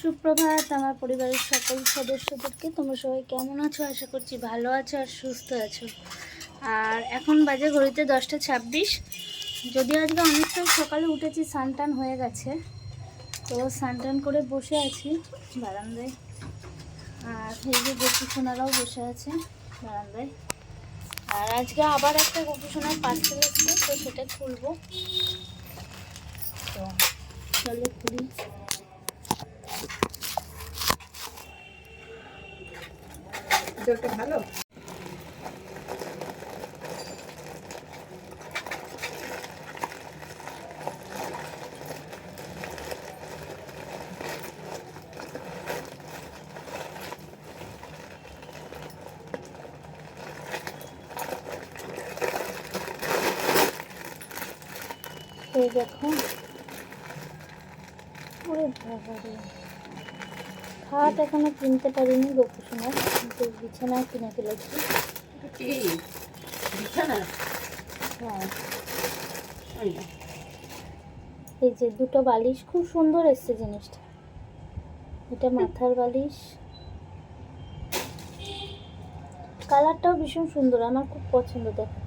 সুপ্রভাত আমার পরিবারের সকল সদস্যদেরকে। তোমরা সবাই কেমন আছো? আশা করছি ভালো আছো আর সুস্থ আছো। আর এখন বাজে ঘড়িতে দশটা ছাব্বিশ। যদি আজকে অনেকটা সকালে উঠেছি সানটান হয়ে গেছে। তো সানটান করে বসে আছি বারান্দায়। আর এই যে গোপী সোনারাও বসে আছে বারান্দায়। আর আজকে আবার একটা গোপী সোনার পার্সেল এসছে, তো সেটা খুলবো। তো চলো খুলি। জলটা ভালো? দেখো। ওরে বাবা রে খাট এখনও কিনতে পারিনি গোপুসোনার কিন্তু বিছানা কিনে ফেলেছি। হ্যাঁ। এই যে দুটো বালিশ খুব সুন্দর এসছে জিনিসটা। এটা মাথার বালিশ। কালারটাও ভীষণ সুন্দর আমার খুব পছন্দ দেখো।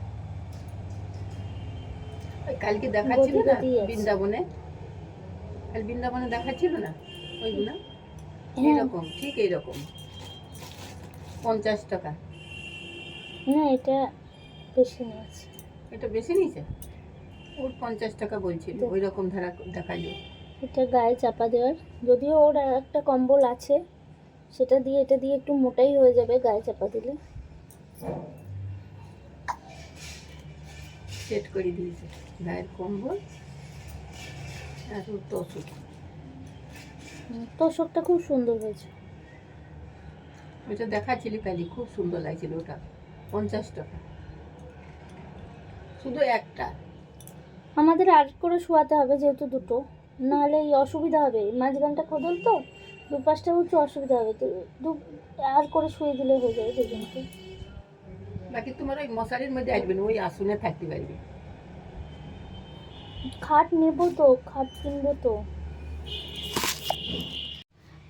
ওই কালকে দেখাচ্ছিল না বৃন্দাবনে? কাল বৃন্দাবনে দেখাচ্ছিল না? ওইগুলো? এইরকম ঠিক এইরকম পঞ্চাশ টাকা। না এটা বেশি নিয়েছে এটা বেশি নিয়েছে? ওর পঞ্চাশ টাকা বলছিল। ওই রকম ধারা দেখাল। এটা গায়ে চাপা দেওয়ার। যদিও ওর আর একটা কম্বল আছে সেটা দিয়ে এটা দিয়ে একটু মোটাই হয়ে যাবে গায়ে চাপা দিলে। সেট করে দিয়েছে। গায়ের কম্বল আর ওর হুম, তোষকটা খুব সুন্দর হয়েছে। ওইটা দেখাচ্ছিলি কালি খুব সুন্দর লাগছিল ওটা। পঞ্চাশ টাকা। শুধু একটা। আমাদের আর করে শোয়াতে হবে যেহেতু দুটো। নাহলে এই অসুবিধা হবে। মাঝখানটা খোদল তো দু পাঁচটা উঁচু অসুবিধা হবে। তো দু আর করে শুয়ে দিলে হয়ে যাবে দুজনকে। বাকি তোমার ওই মশারির মধ্যে আসবে না ওই আসনে থাকতে পারবে। খাট নেব তো খাট কিনবো তো।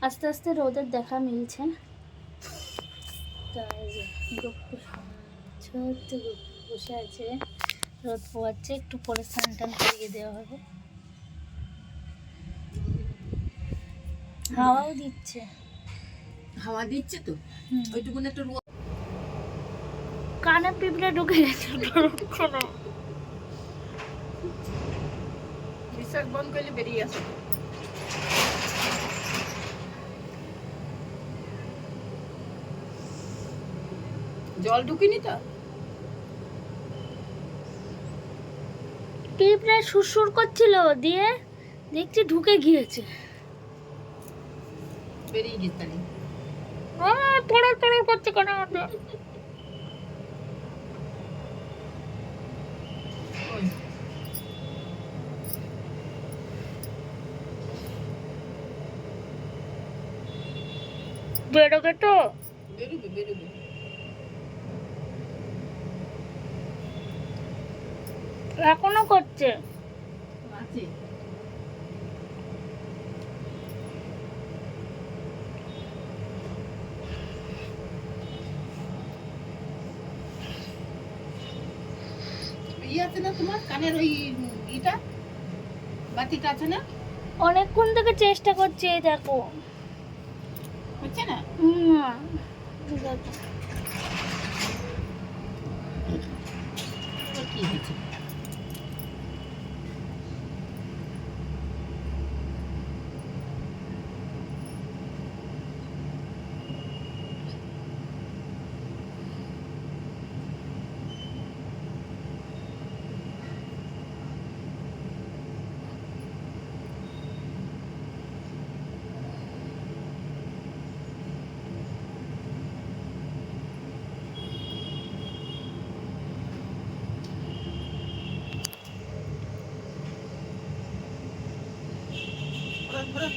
আস্তে আস্তে রোদের দেখা মিলছে। গপ্পু ছোট্ট গপ্পু বসে আছে। রোদ পোয়াচ্ছে একটু পরে স্নান টান করিয়ে দেওয়া হবে। হাওয়াও দিচ্ছে। হাওয়া দিচ্ছে তো? ওইটুকু ওইটুকুন একটু রোদ কানে পিঁপড়ে ঢুকে গেছে বিশ্বাস বন্ধ করলে বেরিয়ে আসে। জল ঢুকিনি তো? পিঁপড়ে সুরসুর করছিল দিয়ে দেখছি ঢুকে গিয়েছে। বেরিয়ে গেছে পড়ার পড়ার করছে কেন আমাদের বেরোবে তো? বেরোবে বেরোবে। এখনও করছে। আছে। না তোমার? কানের ওই ইটা? বাতিটা আছে না? অনেকক্ষণ থেকে চেষ্টা করছে দেখো। হচ্ছে না? হুম,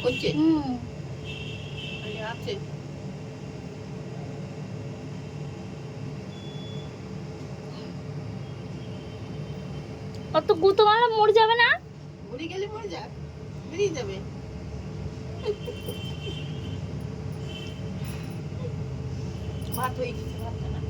করছে আছে অত গুতো মারা মরে যাবে না মরে গেলে মরে যাক বেরিয়ে যাবে ভাত হয়ে গেছে নামিয়ে আসো।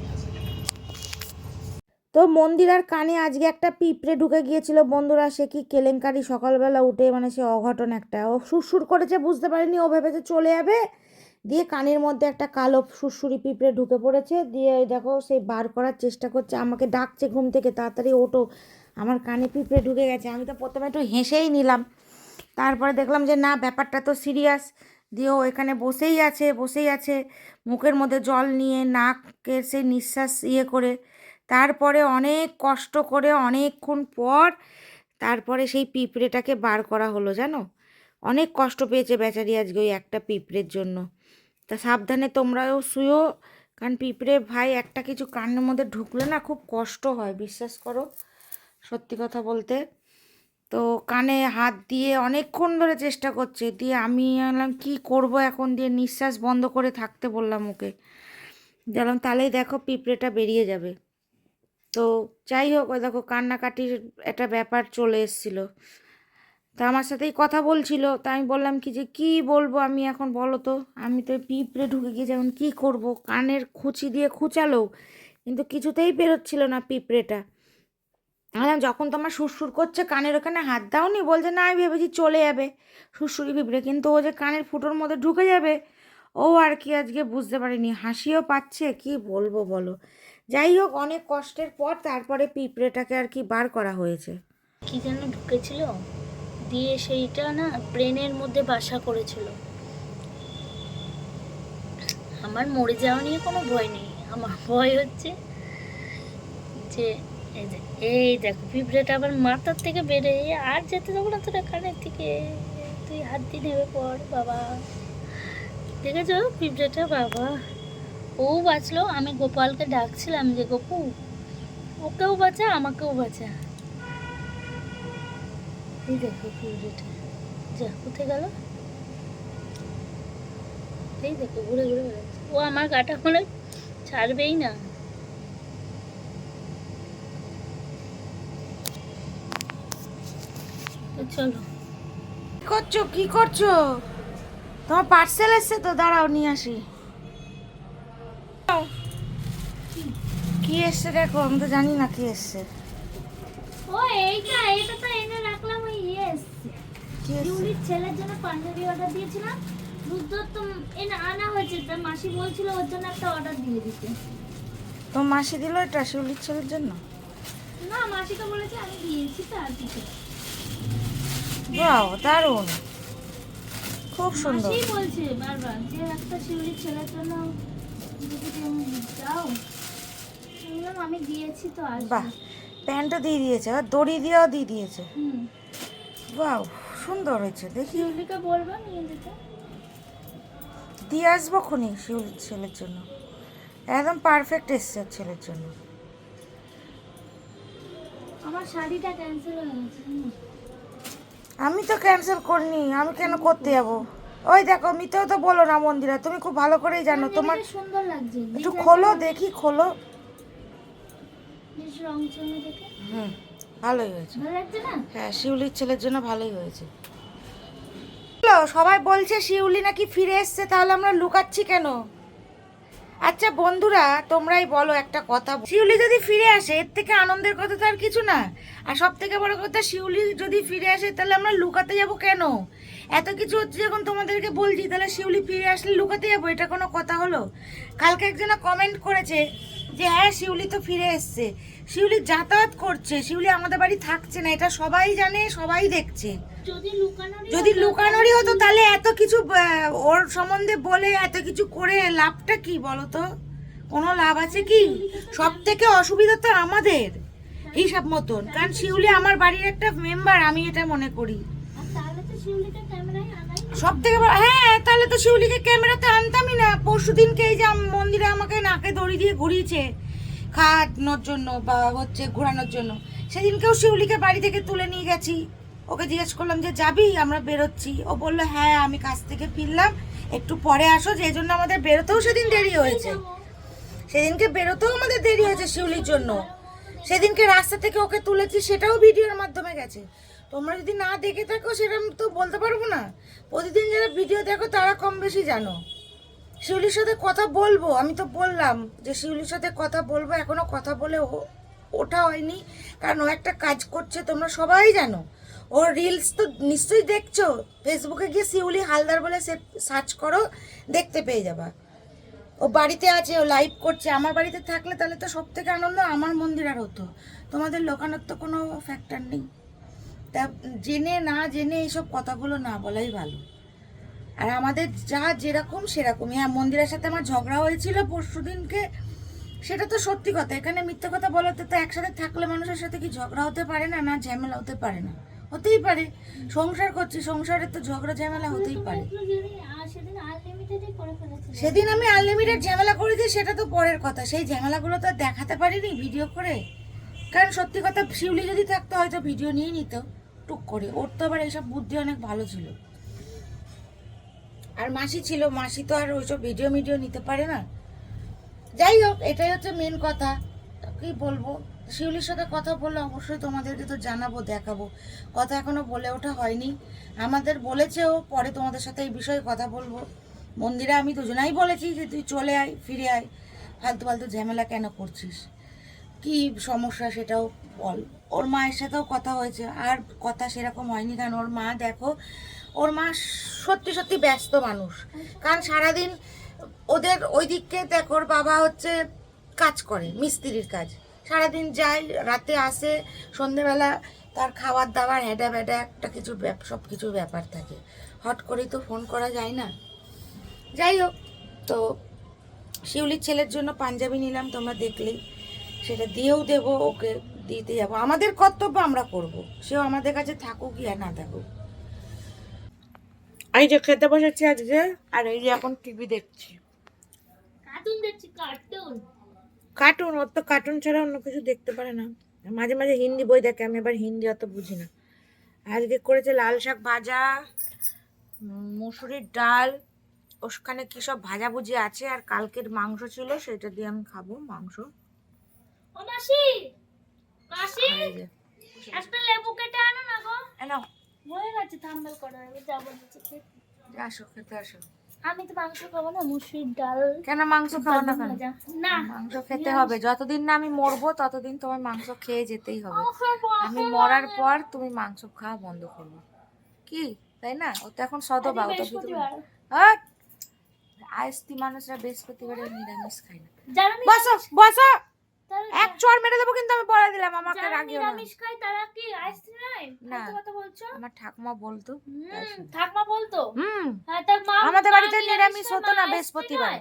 তো মন্দিরার কানে আজকে একটা পিঁপড়ে ঢুকে গিয়েছিল। বন্ধুরা, সে কি কেলেঙ্কারি? সকালবেলা উঠে মানে সে অঘটন একটা। ও সুরসুর করেছে, বুঝতে পারেনি। ও ভেবেছে চলে যাবে। দিয়ে কানের মধ্যে একটা কালো সুরসুরি পিঁপড়ে ঢুকে পড়েছে। দিয়ে দেখো সেই বার করার চেষ্টা করছে। আমাকে ডাকছে ঘুম থেকে, তাড়াতাড়ি ওঠো। আমার কানে পিঁপড়ে ঢুকে গেছে। আমি তো প্রথমে একটু হেসেই নিলাম। তারপরে দেখলাম যে, না, ব্যাপারটা তো সিরিয়াস। দিয়ে ও এখানে বসেই আছে বসেই আছে। মুখের মধ্যে জল নিয়ে, নাকের সেই নিঃশ্বাস ইয়ে করে। তারপরে অনেক কষ্ট করে অনেকক্ষণ পর তারপরে সেই পিঁপড়েটাকে বার করা হলো, জানো? অনেক কষ্ট পেয়েছে বেচারি আজকে ওই একটা পিঁপড়ের জন্য। তা সাবধানে তোমরাও শুয়েও কারণ পিঁপড়ে ভাই একটা কিছু কানের মধ্যে ঢুকলে না খুব কষ্ট হয়, বিশ্বাস করো, সত্যি কথা বলতে। তো কানে হাত দিয়ে অনেকক্ষণ ধরে চেষ্টা করছে, দিয়ে আমি বললাম কী করব এখন? দিয়ে নিঃশ্বাস বন্ধ করে থাকতে বললাম ওকে। দিলাম তাহলেই দেখো পিঁপড়েটা বেরিয়ে যাবে। তো যাই হোক, ওই দেখো কান্নাকাটির একটা ব্যাপার চলে এসেছিল। তা আমার সাথেই কথা বলছিল, তা আমি বললাম কি যে, কি বলব আমি এখন বলো তো? আমি তো পিঁপড়ে ঢুকে গিয়ে যেমন কী করব? কানের খুঁচি দিয়ে খুঁচালো, কিন্তু কিছুতেই বেরোচ্ছিল না পিঁপড়েটা। বললাম, যখন তোমার সুরসুর করছে, কানের ওখানে হাত দাওনি? বলছে, না, আমি ভেবেছি চলে যাবে সুরসুরি পিঁপড়ে, কিন্তু ও যে কানের ফুটোর মধ্যে ঢুকে যাবে ও আর কি আজকে বুঝতে পারিনি। হাসিও পাচ্ছে, কি বলব বলো। যাই হোক, অনেক কষ্টের পর তারপরে পিঁপড়েটাকে আর কি বার করা হয়েছে। কি যেন ঢুকেছিল? দিয়ে সেইটা না ব্রেনের মধ্যে বাসা করেছিল। আমার মরে যাওয়া নিয়ে কোনো ভয় নেই। আমার ভয় হচ্ছে যে, এই যে, এই দেখো, পিঁপড়েটা আবার মাথার থেকে বেড়ে আর যেতে যাব না তোরা কানের থেকে। তুই হাত দিয়ে নেবে পর বাবা। দেখেছ? পিঁপড়েটা বাবা। ও বাঁচলো, আমি গোপালকে ডাকছিলাম যে, গোপু, ওকেও বাঁচা, আমাকেও বাঁচা। এই দেখো পিঁপড়েটা। যা, কোথায় গেল? এই দেখো, ঘুরে ঘুরে বেড়াচ্ছে। ও আমার গাটা মনে ছাড়বেই না। চলো। কি করছ? কি করছ? তোমার পার্সেল এসছে তো দাঁড়াও নিয়ে আসি। কি এসছে দেখো আমি তো জানি না কি এসছে। ও এইটা এটা তো এনে রাখলাম ওই ইয়ে এসছে। শিউলির ছেলের জন্য পাঞ্জাবি অর্ডার দিয়েছিলাম। দুধ তো এনে আনা হয়েছে তার মাসি বলছিল ওর জন্য একটা অর্ডার দিয়ে দিতে। তোমার মাসি দিল এটা শিউলির ছেলের জন্য? না মাসি তো বলেছে আমি দিয়েছি তো আর কিছু বাহ দারুণ। খুব সুন্দর। বলছে বারবার যে একটা শিউলির ছেলের জন্য দাও। আমি বললাম, আমি দিয়েছি তো বাহ প্যান্টও দিয়ে দিয়েছে আর দড়ি দিয়েও দিয়ে দিয়েছে। হুম। বাহ সুন্দর হয়েছে দেখি। শিউলিকে বলব নিয়ে দিতে দিয়ে আসব খুনি শিউলির ছেলের জন্য। একদম পারফেক্ট এসছে ছেলের জন্য। আমার শাড়িটা ক্যান্সেল হয়ে গেছে। আমি তো ক্যান্সেল করিনি আমি কেন করতে যাব? ওই দেখো মিথ্যেও তো বলো না মন্দিরা তুমি খুব ভালো করেই জানো তোমার সুন্দর লাগছে একটু খোলো দেখি খোলো। হুম ভালোই হয়েছে। হ্যাঁ শিউলির ছেলের জন্য ভালোই হয়েছে। সবাই বলছে শিউলি নাকি ফিরে এসছে তাহলে আমরা লুকাচ্ছি কেন? আচ্ছা বন্ধুরা, তোমরাই বলো একটা কথা। শিউলি যদি ফিরে আসে, এর থেকে আনন্দের কথা তো আর কিছু না। আর সব থেকে বড় কথা, শিউলি যদি ফিরে আসে, তাহলে আমরা লুকাতে যাব কেন? এত কিছু হচ্ছে যখন তোমাদেরকে বলছি, তাহলে শিউলি ফিরে আসলে লুকাতে যাব? এটা কোনো কথা হলো? কালকে একজনা কমেন্ট করেছে যে হ্যাঁ শিউলি তো ফিরে এসছে। শিউলি যাতায়াত করছে। শিউলি আমাদের বাড়ি থাকছে না। এটা সবাই জানে, সবাই দেখছে। যদি লুকানো লুকানোরই হতো তাহলে এত কিছু ওর সম্বন্ধে বলে এত কিছু করে লাভটা কি বলো তো? কোনো লাভ আছে কি? সব থেকে অসুবিধা তো আমাদের হিসাব মতন। কারণ শিউলি আমার বাড়ির একটা মেম্বার আমি এটা মনে করি। সব থেকে হ্যাঁ তাহলে তো শিউলিকে ক্যামেরাতে আনতামই না। পরশু দিনকে এই যে মন্দিরে আমাকে নাকে দড়ি দিয়ে ঘুরিয়েছে খাওয়ানোর জন্য বা হচ্ছে ঘোরানোর জন্য। সেদিনকেও শিউলিকে বাড়ি থেকে তুলে নিয়ে গেছি। ওকে জিজ্ঞেস করলাম যে যাবি? আমরা বেরোচ্ছি। ও বলল হ্যাঁ আমি কাজ থেকে ফিরলাম। একটু পরে আসো যে জন্য আমাদের বেরোতেও সেদিন দেরি হয়েছে। সেদিনকে বেরোতেও আমাদের দেরি হয়েছে শিউলির জন্য। সেদিনকে রাস্তা থেকে ওকে তুলেছি সেটাও ভিডিওর মাধ্যমে গেছে। তোমরা যদি না দেখে থাকো সেরকম তো বলতে পারব না। প্রতিদিন যারা ভিডিও দেখো তারা কম বেশি জানো। শিউলির সাথে কথা বলব আমি তো বললাম যে শিউলির সাথে কথা বলব। এখনও কথা বলে ওঠা হয়নি। কারণ ও একটা কাজ করছে তোমরা সবাই জানো। ওর রিলস তো নিশ্চয়ই দেখছ। ফেসবুকে গিয়ে শিউলি হালদার বলে সে সার্চ করো, দেখতে পেয়ে যাবা। ও বাড়িতে আছে, ও লাইভ করছে। আমার বাড়িতে থাকলে তাহলে তো সব থেকে আনন্দ আমার মন্দির আর হতো। তোমাদের লোকানোর তো কোনো ফ্যাক্টর নেই। তা জেনে না জেনে এইসব কথাগুলো না বলাই ভালো। আর আমাদের যা যেরকম সেরকমই। হ্যাঁ মন্দিরের সাথে আমার ঝগড়া হয়েছিল পরশু দিনকে। সেটা তো সত্যি কথা। এখানে মিথ্যে কথা বলাতে তো একসাথে থাকলে মানুষের সাথে কি ঝগড়া হতে পারে না না ঝামেলা হতে পারে না। হতেই পারে। সংসার করছি সংসারের তো ঝগড়া, ঝামেলা হতেই পারে। সেদিন আমি আনলিমিটেড ঝামেলা করেছি সেটা তো পরের কথা। সেই ঝামেলাগুলো তো দেখাতে পারিনি ভিডিও করে। কারণ সত্যি কথা, শিউলি যদি থাকতো, হয়তো ভিডিও নিয়ে নিত। টুক করে। ওর তো আবার এইসব বুদ্ধি অনেক ভালো ছিল। আর মাসি ছিল। মাসি তো আর ওইসব ভিডিও মিডিও নিতে পারে না। যাই হোক, এটাই হচ্ছে মেন কথা। কি বলব? শিউলির সাথে কথা বললে অবশ্যই তোমাদেরকে তো জানাব, দেখাবো। কথা এখনও বলে ওঠা হয়নি। আমাদের বলেছেও পরে তোমাদের সাথে এই বিষয়ে কথা বলব। মন্দিরে আমি দুজনাই বলেছি যে তুই চলে আয়, ফিরে আয়। ফালতু ফালতু ঝামেলা কেন করছিস? কি সমস্যা সেটাও বল। ওর মায়ের সাথেও কথা হয়েছে। আর কথা সেরকম হয়নি, কারণ ওর মা দেখো, ওর মা সত্যি সত্যি ব্যস্ত মানুষ। কারণ সারাদিন ওদের ওই দিককে দেখো, ওর বাবা হচ্ছে কাজ করে, মিস্ত্রির কাজ। সারাদিন যায় রাতে আসে সন্ধেবেলা তার খাবার দাবার হ্যাডা ব্যাডা একটা কিছু সব কিছু ব্যাপার থাকে। হট করেই তো ফোন করা যায় না। যাই হোক তো শিউলির ছেলের জন্য পাঞ্জাবি নিলাম তোমরা দেখলেই। সেটা দিয়েও দেবো ওকে দিতে যাব। আমাদের কর্তব্য আমরা করব। সেও আমাদের কাছে থাকুক আর না থাকুক। এই যে খেতে বসেছি আজকে। আর এই যে এখন টিভি দেখছি। কার্টুন দেখছি কার্টুন কার্টুন ওর তো কার্টুন ছাড়া অন্য কিছু দেখতে পারে না। মাঝে মাঝে হিন্দি বই দেখে আমি এবার হিন্দি অত বুঝি না। আজকে করেছে লাল শাক ভাজা মুসুরির ডাল ওখানে কি সব ভাজাভুজি আছে আর কালকের মাংস ছিল সেটা দিয়ে আমি খাব মাংস। ও মাসি মাসি একটা লেবু কেটে আনো না গো। এ নাও, হয়ে গেছে থাম্বেল করা যাব নিচে খেতে। আসো খেতে আসো। আমি তো মাংস খাব না মুসুর ডাল। কেন মাংস খাব না কেন? না মাংস খেতে হবে। যতদিন না আমি মরবো ততদিন তোমার মাংস খেয়ে যেতেই হবে। আমি মরার পর তুমি মাংস খাওয়া বন্ধ করবে। কি? তাই না? ও তো এখন সদবা ও তো আইস্তি মানুষরা বৃহস্পতিবারে নিরামিষ খায় না। বসো বসো! এক চড় মেরে দেবো কিন্তু আমি বলে দিলাম আমাকে রাগিও না। নিরামিষ খায় তারা কি আইসক্রিম নাই না। কত কথা বলছো? আমার ঠাকুমা বলতো শুনি। বলতো? হুম। হ্যাঁ তার মা আমাদের বাড়িতে নিরামিষ হতো না বৃহস্পতিবার।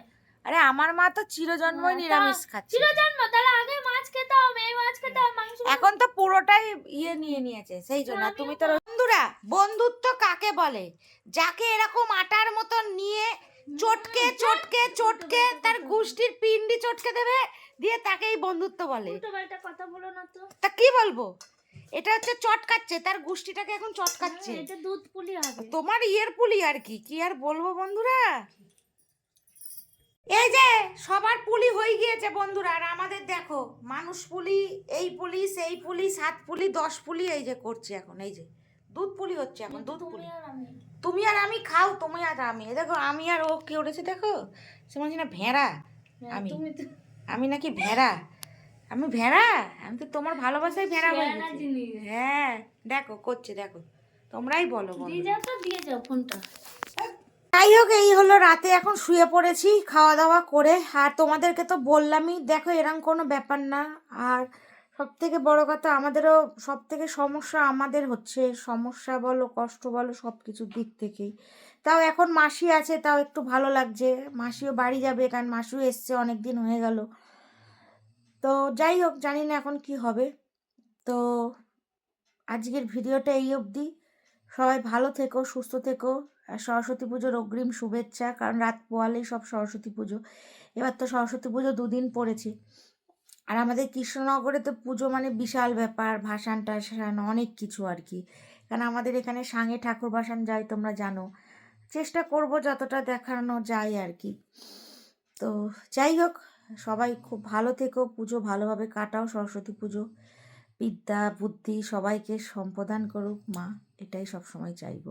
আরে আমার মা তো চিরজন্মই হ্যাঁ, নিরামিষ খাচ্ছে। চিরজন্ম তাহলে আগে মাছ খেতে হবে এই মাছ খেতে হবে মাংস এখন তো পুরোটাই ইয়ে নিয়ে নিয়েছে সেই জন্য। তুমি তো বন্ধুরা বন্ধুত্ব কাকে বলে? যাকে এরকম আটার মতন নিয়ে চটকে চটকে চটকে তার গোষ্ঠীর পিন্ডি চটকে দেবে দিয়ে তাকেই বন্ধুত্ব বলে। কথা বলো না তো। তা কি বলব? এটা হচ্ছে চটকাচ্ছে তার গুষ্টিটাকে এখন চটকাচ্ছে। হ্যাঁ, এটা দুধ পুলি হবে। তোমার ইয়ের পুলি আর কি? কি আর বলব বন্ধুরা? এই যে সবার পুলি হয়ে গিয়েছে বন্ধুরা আর আমাদের দেখো মানুষ পুলি এই পুলি সেই পুলি সাত পুলি দশ পুলি এই যে করছে এখন এই যে। দুধ পুলি হচ্ছে এখন দুধ পুলি। তুমি আর আমি খাও তুমি আর আমি। দেখো আমি আর ও কি উঠেছে দেখো? সে মনে না ভেড়া। হ্যাঁ, আমি। আমি নাকি ভেড়া। আমি ভেড়া? আমি তো তোমার ভালোবাসায় ভেড়া হয়ে। হ্যাঁ দেখো করছে দেখো। তোমরাই বলো ফোনটা। যাই হোক এই হলো রাতে এখন শুয়ে পড়েছি খাওয়া দাওয়া করে। আর তোমাদেরকে তো বললামই দেখো এরম কোনো ব্যাপার না। আর সব থেকে বড় কথা আমাদেরও সব থেকে সমস্যা আমাদের হচ্ছে। সমস্যা বলো, কষ্ট বলো সব কিছুর দিক থেকেই। তাও এখন মাসি আছে, তাও একটু ভালো লাগছে। মাসিও বাড়ি যাবে, কারণ মাসিও এসছে অনেক দিন হয়ে গেল। তো যাই হোক, জানি না এখন কি হবে। তো আজকের ভিডিওটা এই অবধি। সবাই ভালো থেকো, সুস্থ থেকো। আর সরস্বতী পুজোর অগ্রিম শুভেচ্ছা, কারণ রাত পোয়ালেই সব সরস্বতী পুজো। এবার তো সরস্বতী পুজো দুদিন পড়েছে। আর আমাদের কৃষ্ণনগরে তো পুজো মানে বিশাল ব্যাপার, ভাসান টাসান, অনেক কিছু আর কি। কারণ আমাদের এখানে সাঙে ঠাকুর ভাসান যায় তোমরা জানো। চেষ্টা করব যতটা দেখানো যায় আর কি। তো যাই হোক, সবাই খুব ভালো থেকো, পুজো ভালোভাবে কাটাও, সরস্বতী পুজো। বিদ্যা, বুদ্ধি সবাইকে সম্প্রদান করুক, মা, এটাই সবসময় চাইব।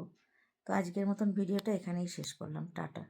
তো আজকের মতন ভিডিওটা এখানেই শেষ করলাম, টাটা।